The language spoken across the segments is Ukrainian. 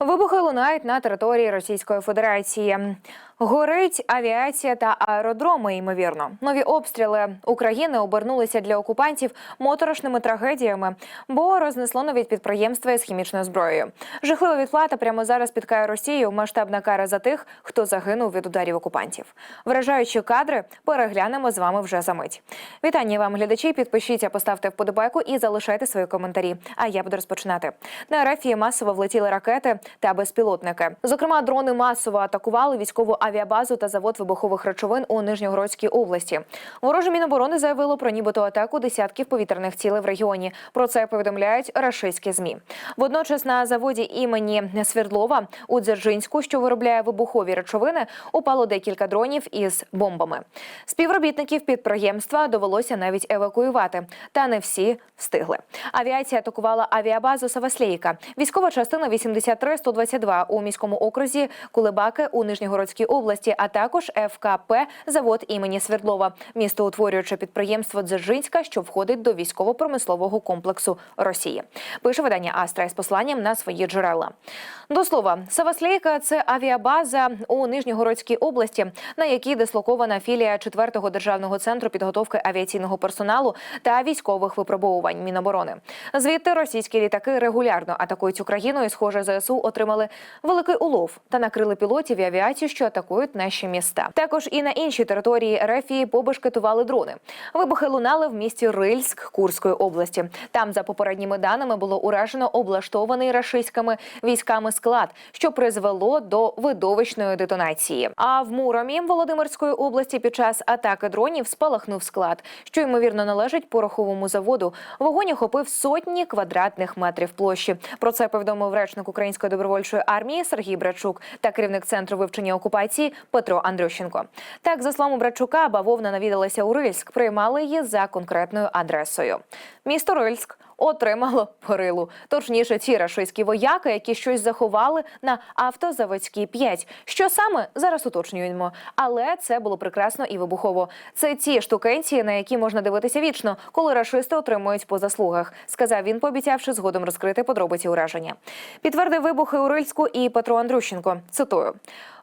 Вибухи лунають на території Російської Федерації. Горить авіація та аеродроми. Ймовірно, нові обстріли України обернулися для окупантів моторошними трагедіями, бо рознесло навіть підприємства із хімічною зброєю. Жахлива відплата прямо зараз підкає Росію. Масштабна кара за тих, хто загинув від ударів окупантів. Вражаючі кадри переглянемо з вами вже за мить. Вітання вам, глядачі. Підпишіться, поставте вподобайку і залишайте свої коментарі. А я буду розпочинати. На РФ масово влетіли ракети та безпілотники. Зокрема, дрони масово атакували військову авіабазу та завод вибухових речовин у Нижньогородській області. Вороже Міноборони заявило про нібито атаку десятків повітряних цілей в регіоні. Про це повідомляють рашистські змі. Водночас на заводі імені Свердлова у Дзержинську, що виробляє вибухові речовини, упало декілька дронів із бомбами. Співробітників підприємства довелося навіть евакуювати, та не всі встигли. Авіація атакувала авіабазу Саваслейка, військова частина 83-122 у міському окрузі Кулебаки у Нижньогородській області, а також ФКП завод імені Свердлова, містоутворююче підприємство Дзержинська, що входить до військово-промислового комплексу Росії. Пише видання Астра із посланням на свої джерела. До слова, Саваслейка це авіабаза у Нижньогородській області, на якій дислокована філія 4-го державного центру підготовки авіаційного персоналу та військових випробовувань Міноборони. Звідти російські літаки регулярно атакують Україну, і схоже, ЗСУ отримали великий улов та накрили пілотів і авіацію, що атакують наші міста. Також і на іншій території РФ побешкетували дрони. Вибухи лунали в місті Рильськ Курської області. Там, за попередніми даними, було уражено облаштований рашистськими військами склад, що призвело до видовищної детонації. А в Муромі Володимирської області під час атаки дронів спалахнув склад, що ймовірно належить пороховому заводу. Вогонь охопив сотні квадратних метрів площі. Про це повідомив речник Української добровольчої армії Сергій Брачук та керівник центру вивчення окупації Петро Андрющенко. Так, за словами Брачука, бавовна навідалася у Рильськ, приймали її за конкретною адресою. Місто Рильськ отримало перилу. Точніше, ці рашистські вояки, які щось заховали на автозаводській 5. Що саме зараз уточнюємо, але це було прекрасно і вибухово. Це ті штукенці, на які можна дивитися вічно, коли рашисти отримують по заслугах. Сказав він, пообіцявши згодом розкрити подробиці ураження. Підтвердив вибухи у Рильську і Петро Андрющенко. Цитую.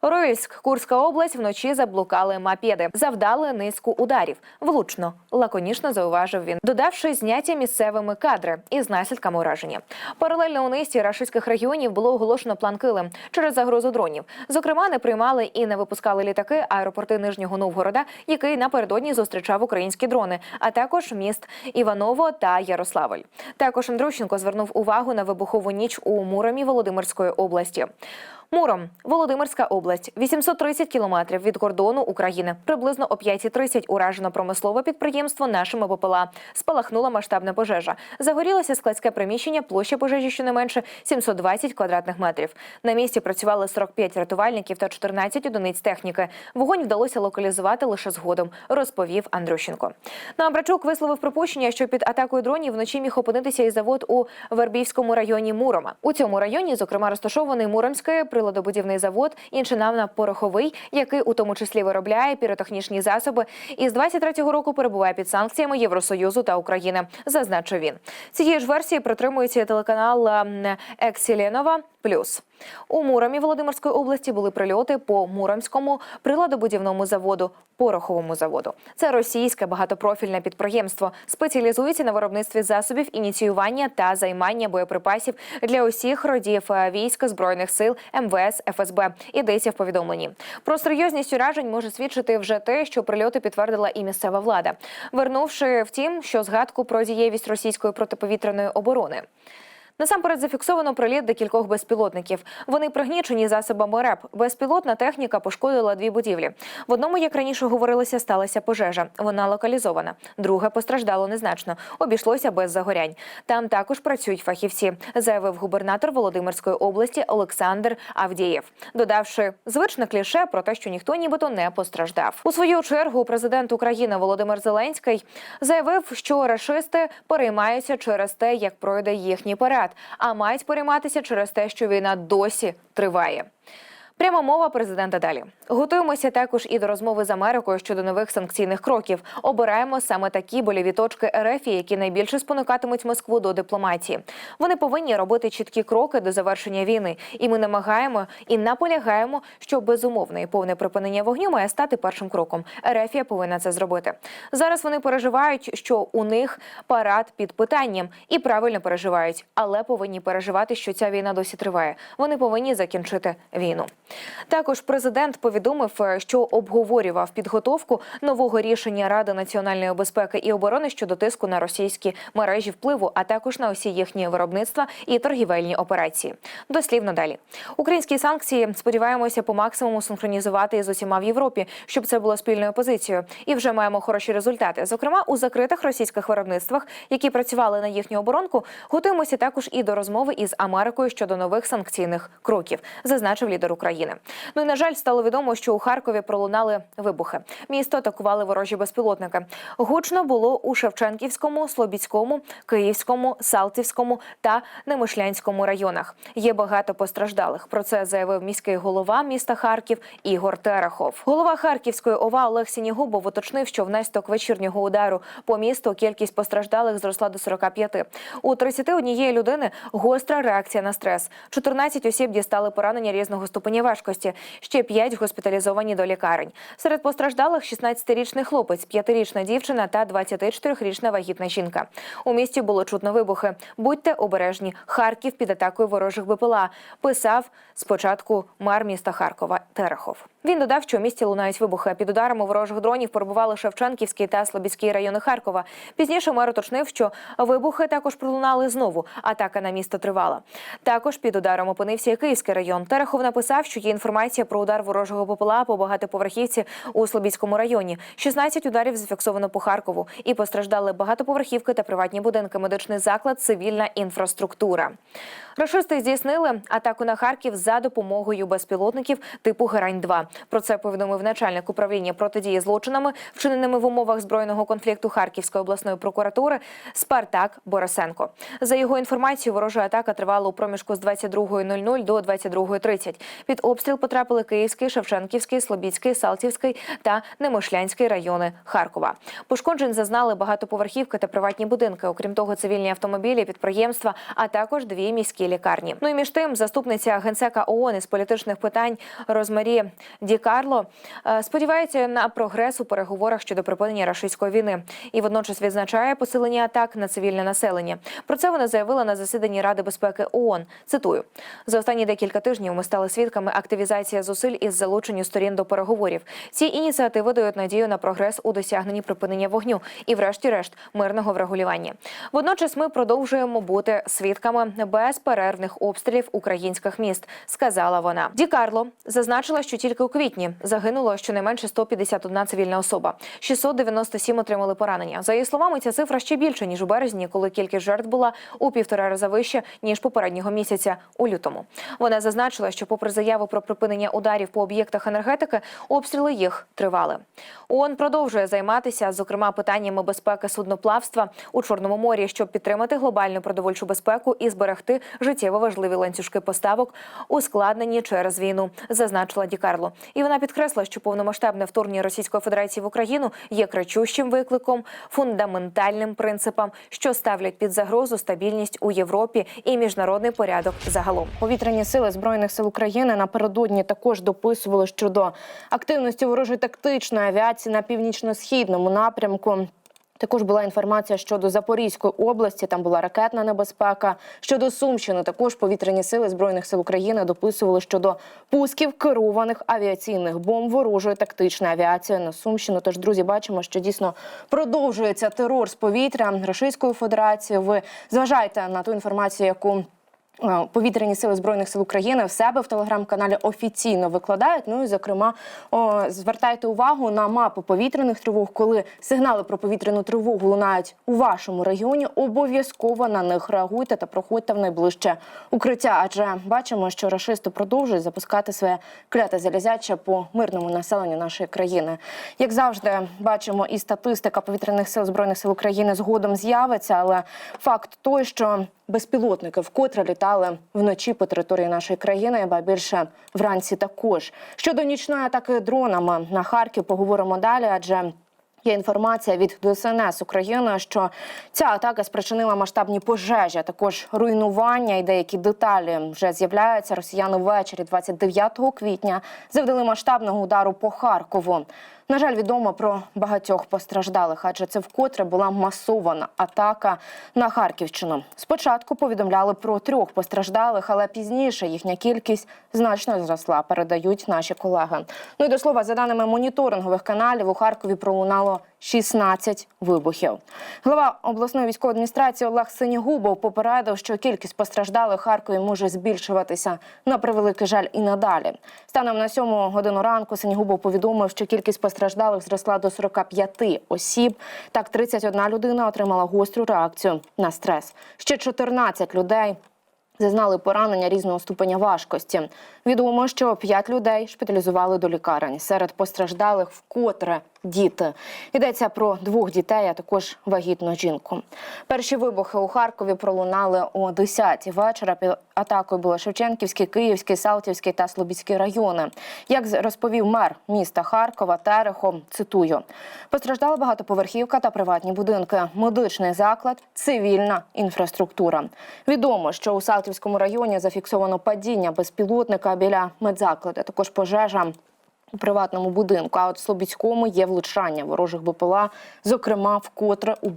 Рильськ, Курська область вночі заблукали мопеди, завдали низку ударів. Влучно, лаконічно зауважив він, додавши зняття місцевими кадри із наслідками ураження. Паралельно у низці рашистських регіонів було оголошено план Килим через загрозу дронів. Зокрема, не приймали і не випускали літаки аеропорти Нижнього Новгорода, який напередодні зустрічав українські дрони, а також міст Іваново та Ярославль. Також Андрущенко звернув увагу на вибухову ніч у Муромі Володимирської області. Муром, Володимирська область, 830 кілометрів від кордону України. Приблизно о 5.30 уражено промислове підприємство нашими БПЛА. Спалахнула масштабна пожежа. Загорілося складське приміщення, площа пожежі щонайменше 720 квадратних метрів. На місці працювали 45 рятувальників та 14 одиниць техніки. Вогонь вдалося локалізувати лише згодом, розповів Андрющенко. Намбрачук висловив припущення, що під атакою дронів вночі міг опинитися і завод у Вербівському районі Мурома. У цьому районі, зокрема, розташований Муромський приладобудівний завод, інший навна пороховий, який у тому числі виробляє піротехнічні засоби, і з 23-го року перебуває під санкціями Євросоюзу та України. Зазначив він. Цієї ж версії притримується телеканал ем, Ексіленова Плюс у Муромі Володимирської області були прильоти по Муромському приладобудівному заводу, пороховому заводу. Це російське багатопрофільне підприємство, спеціалізується на виробництві засобів ініціювання та займання боєприпасів для усіх родів е, військ збройних сил МВС ФСБ. Йдеться в повідомленні. Про серйозність уражень може свідчити вже те, що прильоти підтвердила і місцева влада, вернувши втім, що згадку про дієвість російської протиповітряної оборони. Насамперед зафіксовано приліт декількох безпілотників. Вони пригнічені засобами РЕП. Безпілотна техніка пошкодила дві будівлі. В одному, як раніше говорилося, сталася пожежа. Вона локалізована. Друге постраждало незначно. Обійшлося без загорянь. Там також працюють фахівці, заявив губернатор Володимирської області Олександр Авдієв, додавши звичне кліше про те, що ніхто нібито не постраждав. У свою чергу президент України Володимир Зеленський заявив, що рашисти переймаються через те, як пройде їхній парад, а мають перейматися через те, що війна досі триває. Пряма мова президента далі. Готуємося також і до розмови з Америкою щодо нових санкційних кроків. Обираємо саме такі боліві точки РФ, які найбільше спонукатимуть Москву до дипломатії. Вони повинні робити чіткі кроки до завершення війни, і ми намагаємо і наполягаємо, що безумовне і повне припинення вогню має стати першим кроком. РФ повинна це зробити. Зараз вони переживають, що у них парад під питанням, і правильно переживають, але повинні переживати, що ця війна досі триває. Вони повинні закінчити війну. Також президент повідомив, е, що обговорював підготовку нового рішення Ради національної безпеки і оборони щодо тиску на російські мережі впливу, а також на усі їхні виробництва і торгівельні операції. Дослівно далі українські санкції сподіваємося по максимуму синхронізувати з усіма в Європі, щоб це було спільною позицією. І вже маємо хороші результати. Зокрема, у закритих російських виробництвах, які працювали на їхню оборонку, готуємося також і до розмови із Америкою щодо нових санкційних кроків, зазначив лідер України. Ну і на жаль, стало відомо, що у Харкові пролунали вибухи. Місто атакували ворожі безпілотники. Гучно було у Шевченківському, Слобідському, Київському, Салтівському та Немишлянському районах. Є багато постраждалих. Про це заявив міський голова міста Харків Ігор Терехов. Голова Харківської ОВА Олег Сінігубов уточнив, що внаслідок вечірнього удару по місту кількість постраждалих зросла до 45. У 31 людини гостра реакція на стрес. 14 осіб дістали поранення різного ступеня важкості. Ще п'ять госпіталізовані до лікарень. Серед постраждалих 16-річний хлопець, 5-річна дівчина та 24-річна вагітна жінка. У місті було чутно вибухи. Будьте обережні. Харків під атакою ворожих БПЛА. Писав спочатку мер міста Харкова Терехов. Він додав, що у місті лунають вибухи. Під ударами ворожих дронів перебували Шевченківський та Слобідський райони Харкова. Пізніше мер уточнив, що вибухи також пролунали знову. Атака на місто тривала. Також під ударом опинився і Київський район. Терехов написав, що є інформація про удар ворожого БПЛА по багатоповерхівці у Слобідському районі. 16 ударів зафіксовано по Харкову. І постраждали багатоповерхівки та приватні будинки, медичний заклад, цивільна інфраструктура. Рашисти здійснили атаку на Харків за допомогою безпілотників типу Герань-2. Про це повідомив начальник управління протидії злочинами, вчиненими в умовах збройного конфлікту Харківської обласної прокуратури Спартак Борисенко. За його інформацією, ворожа атака тривала у проміжку з 22.00 до 22.30. Під обстріл потрапили Київський, Шевченківський, Слобідський, Салтівський та Немишлянський райони Харкова. Пошкоджень зазнали багатоповерхівки та приватні будинки. Окрім того, цивільні автомобілі, підприємства, а також дві міські лікарні. Ну і між тим, заступниця генсека ООН із політичних питань Розмарі Ді Карло е, сподівається на прогрес у переговорах щодо припинення рашистської війни і водночас відзначає посилення атак на цивільне населення. Про це вона заявила на засіданні Ради безпеки ООН. Цитую за останні декілька тижнів. Ми стали свідками активізації зусиль із залученню сторін до переговорів. Ці ініціативи дають надію на прогрес у досягненні припинення вогню і, врешті-решт, мирного врегулювання. Водночас ми продовжуємо бути свідками безперервних обстрілів українських міст, сказала вона. Ді Карло зазначила, що тільки квітні загинуло щонайменше 151 цивільна особа. 697 отримали поранення. За її словами, ця цифра ще більше ніж у березні, коли кількість жертв була у півтора рази вище ніж попереднього місяця у лютому. Вона зазначила, що, попри заяву про припинення ударів по об'єктах енергетики, обстріли їх тривали. ООН продовжує займатися, зокрема, питаннями безпеки судноплавства у Чорному морі, щоб підтримати глобальну продовольчу безпеку і зберегти життєво важливі ланцюжки поставок, ускладнені через війну, зазначила Ді Карло. І вона підкресла, що повномасштабне вторгнення Російської Федерації в Україну є кричущим викликом, фундаментальним принципам, що ставлять під загрозу стабільність у Європі і міжнародний порядок загалом. Повітряні сили збройних сил України напередодні також дописували щодо активності ворожої тактичної авіації на північно-східному напрямку. Також була інформація щодо Запорізької області. Там була ракетна небезпека. Щодо Сумщини, також повітряні сили збройних сил України дописували щодо пусків керованих авіаційних бомб ворожої тактичної авіації на Сумщину. Тож, друзі, бачимо, що дійсно продовжується терор з повітря Російської Федерації. Ви зважайте на ту інформацію, яку Повітряні сили збройних сил України в себе в телеграм-каналі офіційно викладають. Ну і зокрема, о, звертайте увагу на мапу повітряних тривог, коли сигнали про повітряну тривогу лунають у вашому регіоні. Обов'язково на них реагуйте та проходьте в найближче укриття. Адже бачимо, що рашисти продовжують запускати своє кляте залізяче по мирному населенню нашої країни. Як завжди, бачимо, і статистика повітряних сил збройних сил України згодом з'явиться, але факт той, що безпілотники вкотре літали вночі по території нашої країни, ба більше вранці також. Щодо нічної атаки дронами на Харків, поговоримо далі, адже. Є інформація від ДСНС України, що ця атака спричинила масштабні пожежі, а також руйнування і деякі деталі вже з'являються. Росіяни ввечері 29 квітня завдали масштабного удару по Харкову. На жаль, відомо про багатьох постраждалих, адже це вкотре була масована атака на Харківщину. Спочатку повідомляли про трьох постраждалих, але пізніше їхня кількість значно зросла. Передають наші колеги. Ну і до слова, за даними моніторингових каналів, у Харкові пролунало 16 вибухів. Глава обласної військової адміністрації Олег Синігубов попередив, що кількість постраждалих Харкові може збільшуватися на превеликий жаль і надалі. Станом на 7 годину ранку Синігубов повідомив, що кількість постраждалих зросла до 45 осіб. Так, 31 людина отримала гостру реакцію на стрес. Ще 14 людей зазнали поранення різного ступеня важкості. Відомо, що 5 людей шпиталізували до лікарень. Серед постраждалих вкотре діти. Йдеться про двох дітей, а також вагітну жінку. Перші вибухи у Харкові пролунали о 10 вечора. Під атакою були Шевченківський, Київський, Салтівський та Слобідський райони. Як розповів мер міста Харкова Терехо, цитую: постраждала багатоповерхівка та приватні будинки, медичний заклад, цивільна інфраструктура. Відомо, що у Салтівському районі зафіксовано падіння безпілотника біля медзакладу, також пожежа. У приватному будинку, а от в Слобідському є влучання ворожих БПЛА, зокрема вкотре у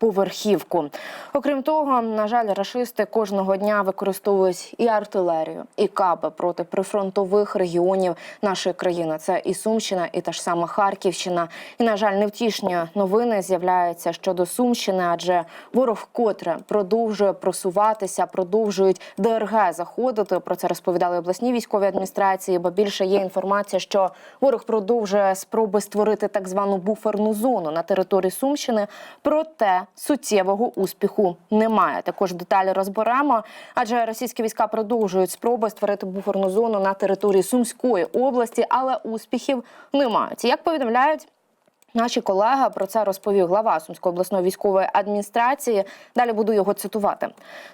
багатоповерхівку. Окрім того, на жаль, рашисти кожного дня використовують і артилерію, і каби проти прифронтових регіонів нашої країни. Це і Сумщина, і та ж сама Харківщина. І на жаль, невтішні новини з'являються щодо Сумщини, адже ворог вкотре продовжує просуватися, продовжують ДРГ заходити. Про це розповідали обласні військові адміністрації. Бо більше є інформація, що ворог продовжує спроби створити так звану буферну зону на території Сумщини. Проте суттєвого успіху немає. Також деталі розберемо, адже російські війська продовжують спроби створити буферну зону на території Сумської області, але успіхів не мають. Як повідомляють. Наші колеги про це розповів глава Сумської обласної військової адміністрації. Далі буду його цитувати.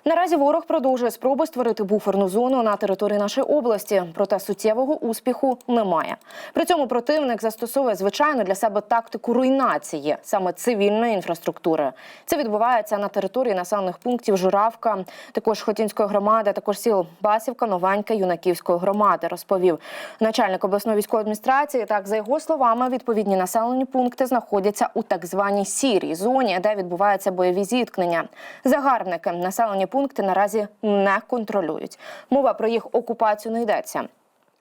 Наразі ворог продовжує спроби створити буферну зону на території нашої області, проте суттєвого успіху немає. При цьому противник застосовує звичайно для себе тактику руйнації саме цивільної інфраструктури. Це відбувається на території населених пунктів Журавка, також Хотінської громади, також сіл Басівка, Новенька, Юнаківської громади. Розповів начальник обласної військової адміністрації. Так, за його словами, відповідні населені пункти знаходяться у так званій сірій зоні, де відбуваються бойові зіткнення. Загарбники населені пункти наразі не контролюють. Мова про їх окупацію не йдеться.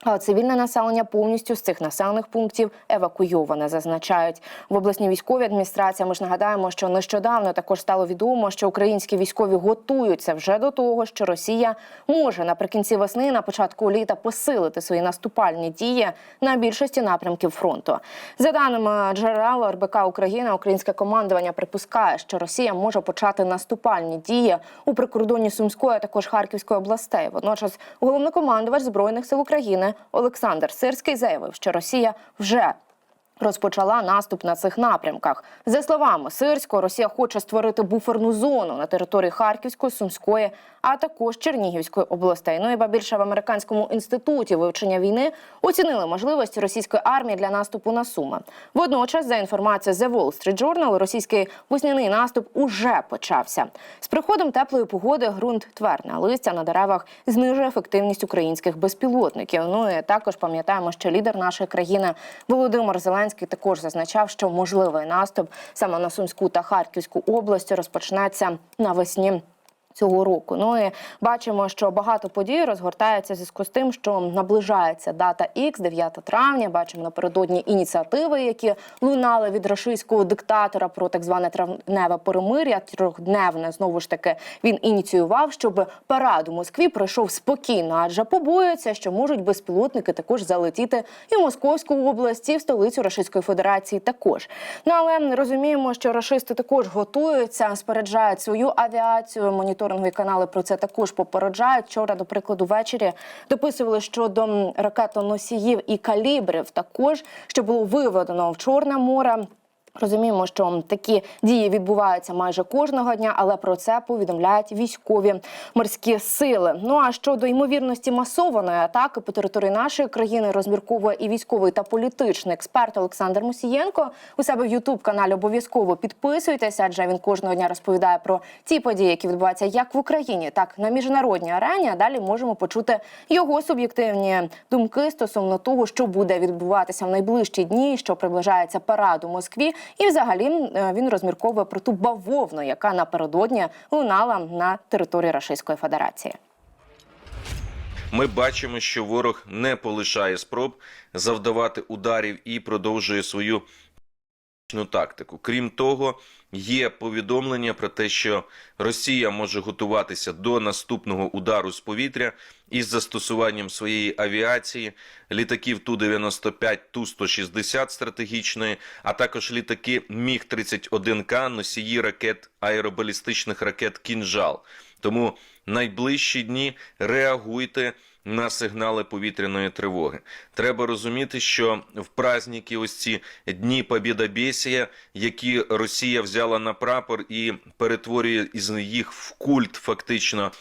А цивільне населення повністю з цих населених пунктів евакуйоване, зазначають в обласній військовій адміністрації. Ми ж нагадаємо, що нещодавно також стало відомо, що українські військові готуються вже до того, що Росія може наприкінці весни, на початку літа посилити свої наступальні дії на більшості напрямків фронту. За даними джерел РБК України, українське командування припускає, що Росія може почати наступальні дії у прикордонні Сумської, а також Харківської областей. Водночас, головнокомандувач збройних сил України Олександр Сирський заявив, що Росія вже розпочала наступ на цих напрямках. За словами Сирського, Росія хоче створити буферну зону на території Харківської, Сумської, а також Чернігівської областей. Ну і ба більше в американському інституті вивчення війни оцінили можливості російської армії для наступу на Суми. Водночас, за інформацією The Wall Street Journal, російський весняний наступ уже почався. З приходом теплої погоди ґрунт тверне, листя на деревах знижує ефективність українських безпілотників. Ну і також пам'ятаємо, що лідер нашої країни Володимир Зеленський також зазначав, що можливий наступ саме на Сумську та Харківську області розпочнеться навесні. Цього року ну і бачимо, що багато подій розгортається в зв'язку з тим, що наближається дата Х, 9 травня. Бачимо напередодні ініціативи, які лунали від рашистського диктатора про так зване травневе перемир'я. Трьохдневне знову ж таки він ініціював, щоб парад у Москві пройшов спокійно, адже побоюється, що можуть безпілотники також залетіти і в Московську область, і в столицю Російської Федерації. Також ну але розуміємо, що рашисти також готуються, спереджають свою авіацію. Моніторингові канали про це також попереджають. Вчора, до прикладу, ввечері дописували щодо ракетоносіїв і калібрів. Також що було виведено в Чорне море. Розуміємо, що такі дії відбуваються майже кожного дня, але про це повідомляють військові морські сили. Ну а щодо ймовірності масованої атаки по території нашої країни розмірковує і військовий та політичний експерт Олександр Мусієнко. У себе в Ютуб каналі обов'язково підписуйтеся, адже він кожного дня розповідає про ті події, які відбуваються як в Україні, так і на міжнародній арені. А далі можемо почути його суб'єктивні думки стосовно того, що буде відбуватися в найближчі дні, що приближається парад Москві. І взагалі е, він розмірковує про ту бавовну, яка напередодні лунала на території Російської Федерації. Ми бачимо, що ворог не полишає спроб завдавати ударів і продовжує свою тактику. Крім того, є повідомлення про те, що Росія може готуватися до наступного удару з повітря із застосуванням своєї авіації, літаків Ту-95, Ту-160 стратегічної, а також літаки Міг-31К, носії ракет аеробалістичних ракет «Кінжал». Тому найближчі дні реагуйте на сигнали повітряної тривоги. Треба розуміти, що в праздники ось ці дні Побєдобєсія, які Росія взяла на прапор і перетворює із їх в культ фактично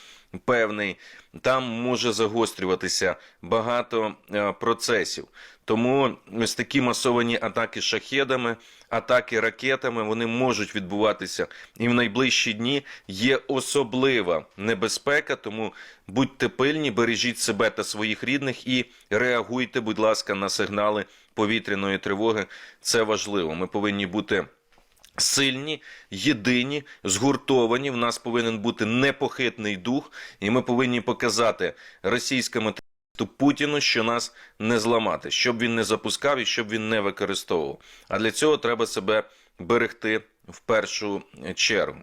певний, там може загострюватися багато е, процесів. Тому ось такі масовані атаки шахедами, атаки ракетами, вони можуть відбуватися і в найближчі дні є особлива небезпека. Тому будьте пильні, бережіть себе та своїх рідних і реагуйте, будь ласка, на сигнали повітряної тривоги. Це важливо. Ми повинні бути. Сильні, єдині, згуртовані. В нас повинен бути непохитний дух, і ми повинні показати російському терористу Путіну, що нас не зламати, щоб він не запускав і щоб він не використовував. А для цього треба себе берегти в першу чергу.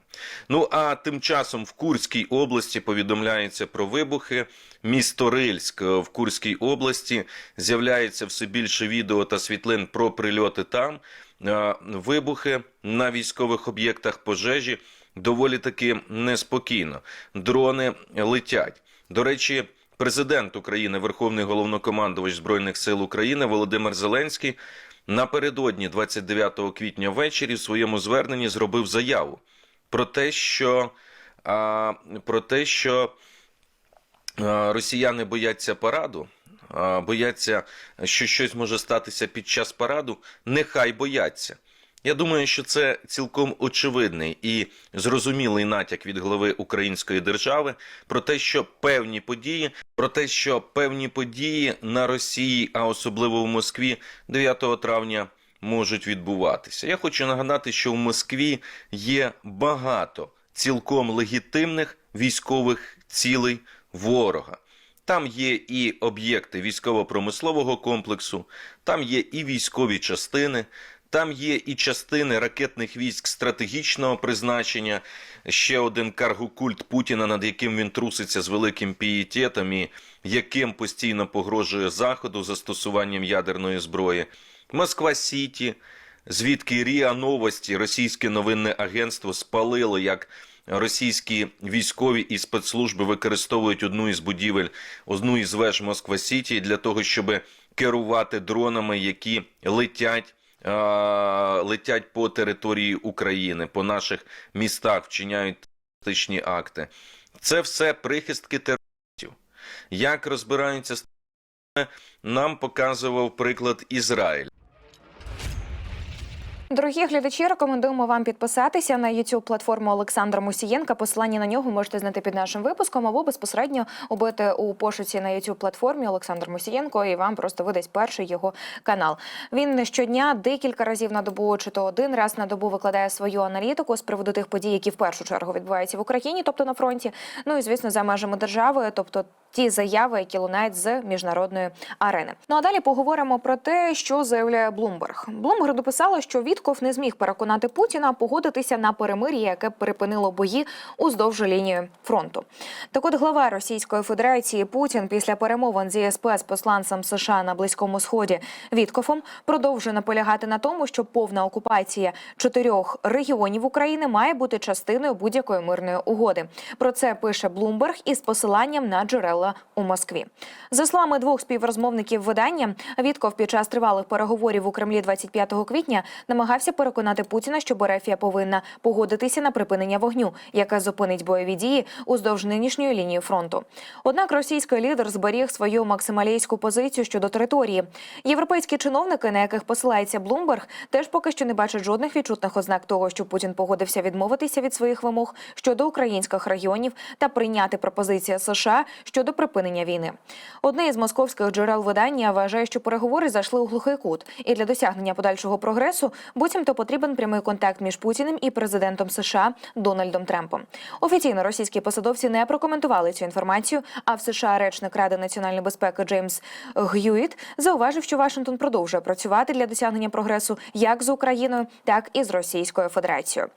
Ну а тим часом в Курській області повідомляється про вибухи. Місто Рильськ в Курській області з'являється все більше відео та світлин про прильоти там. Е, Вибухи на військових об'єктах пожежі доволі таки неспокійно. Дрони летять. До речі, президент України, Верховний головнокомандувач Збройних сил України Володимир Зеленський напередодні 29 квітня ввечері в своєму зверненні зробив заяву про те, що, а, про те, що росіяни бояться параду. Бояться, що щось може статися під час параду, нехай бояться. Я думаю, що це цілком очевидний і зрозумілий натяк від голови української держави про те, що певні події, про те, що певні події на Росії, а особливо в Москві, 9 травня можуть відбуватися. Я хочу нагадати, що в Москві є багато цілком легітимних військових цілей ворога. Там є і об'єкти військово-промислового комплексу, там є і військові частини, там є і частини ракетних військ стратегічного призначення, ще один каргокульт Путіна, над яким він труситься з великим пієтетом і яким постійно погрожує Заходу застосуванням ядерної зброї. Москва Сіті, звідки Ріа Новості, російське новинне агентство спалило як російські військові і спецслужби використовують одну із будівель, одну із веж Москва Сіті для того, щоб керувати дронами, які летять. Летять по території України, по наших містах, вчиняють терористичні акти. Це все прихистки терористів. Як розбираються з нам показував приклад Ізраїль. Дорогі глядачі, рекомендуємо вам підписатися на youtube платформу Олександра Мусієнка. Посилання на нього можете знайти під нашим випуском або безпосередньо убити у пошуці на youtube платформі Олександр Мусієнко, і вам просто видасть перший його канал. Він щодня декілька разів на добу, чи то один раз на добу викладає свою аналітику з приводу тих подій, які в першу чергу відбуваються в Україні, тобто на фронті. Ну і звісно, за межами держави, тобто ті заяви, які лунають з міжнародної арени. Ну а далі поговоримо про те, що заявляє Блумберг. Блумберг дописало, що Вітков не зміг переконати Путіна погодитися на перемир'я, яке припинило бої уздовж лінії фронту. Так от глава Російської Федерації Путін після перемовин зі спецпосланцем США на Близькому Сході Віткофом продовжує наполягати на тому, що повна окупація чотирьох регіонів України має бути частиною будь-якої мирної угоди. Про це пише Блумберг із посиланням на джерела у Москві. За словами двох співрозмовників видання, Вітков під час тривалих переговорів у Кремлі 25 квітня намагався намагався переконати Путіна, що Берефія повинна погодитися на припинення вогню, яке зупинить бойові дії уздовж нинішньої лінії фронту. Однак російський лідер зберіг свою максималійську позицію щодо території. Європейські чиновники, на яких посилається Блумберг, теж поки що не бачать жодних відчутних ознак того, що Путін погодився відмовитися від своїх вимог щодо українських регіонів та прийняти пропозиції США щодо припинення війни. Одне із московських джерел видання вважає, що переговори зайшли у глухий кут, і для досягнення подальшого прогресу буцімто потрібен прямий контакт між Путіним і президентом США Дональдом Трампом. Офіційно російські посадовці не прокоментували цю інформацію. А в США речник Ради національної безпеки Джеймс Г'юіт зауважив, що Вашингтон продовжує працювати для досягнення прогресу як з Україною, так і з Російською Федерацією.